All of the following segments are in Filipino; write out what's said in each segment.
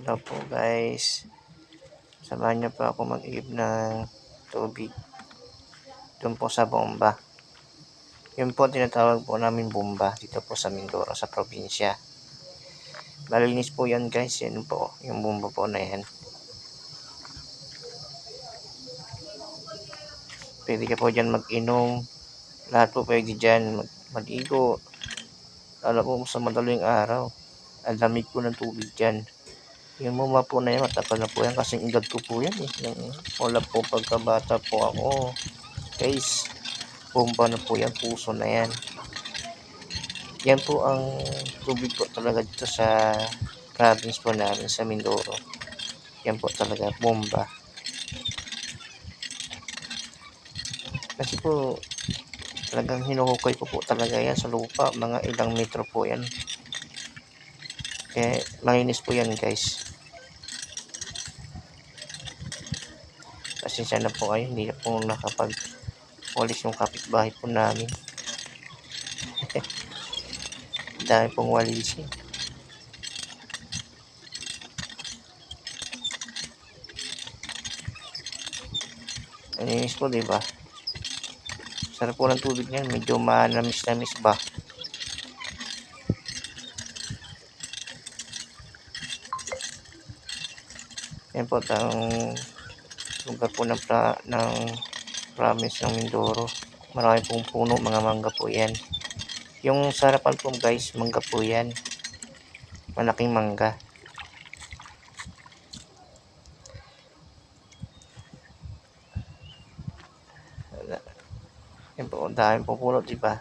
Hello po guys. Samahan niyo po ako mag-iib ng tubig. Doon po sa bomba. Yun po tinatawag po namin bomba dito po sa Mindoro sa probinsya. Malinis po yan guys. Yan po. Yung bomba po na yan. Pwede ka po dyan mag-inom. Lahat po pwede dyan mag maligo. Lalo po sa madaling araw. Ang lamig po ng tubig dyan. Yung mama po na yan, matagal na po yan kasi edad ko po yan eh. Yung, wala po pagkabata po ako. Guys, bomba na po yan, puso na yan. Yan po ang tubig po talaga dito sa province po namin sa Mindoro. Yan po talaga, bomba. Kasi po, talagang hinuhukay ko po talaga yan sa lupa. Mga ilang metro po yan. Kaya malinis po yan guys. Pasensya na po kayo, hindi na po nakapag walis yung kapitbahay po namin. Dami pong walisin. Malinis po, di ba? Sarap po ng tubig niyan, medyo manamis-namis ba? Yan po, ang lugar po ng, pra, ng province ng Mindoro. Marami pong puno, mga mangga po yan. Yung sarapan po guys, mangga po yan. Malaking mangga. Yan po, dami po puno, di ba?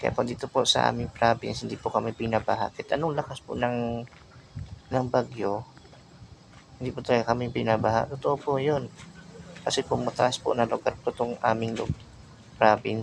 Kaya po dito po sa aming province, hindi po kami pinabaha. Kahit anong lakas po ng, ng bagyo, hindi po talaga kami binabaha. Totoo po yun. Kasi po po na lugar po itong aming province.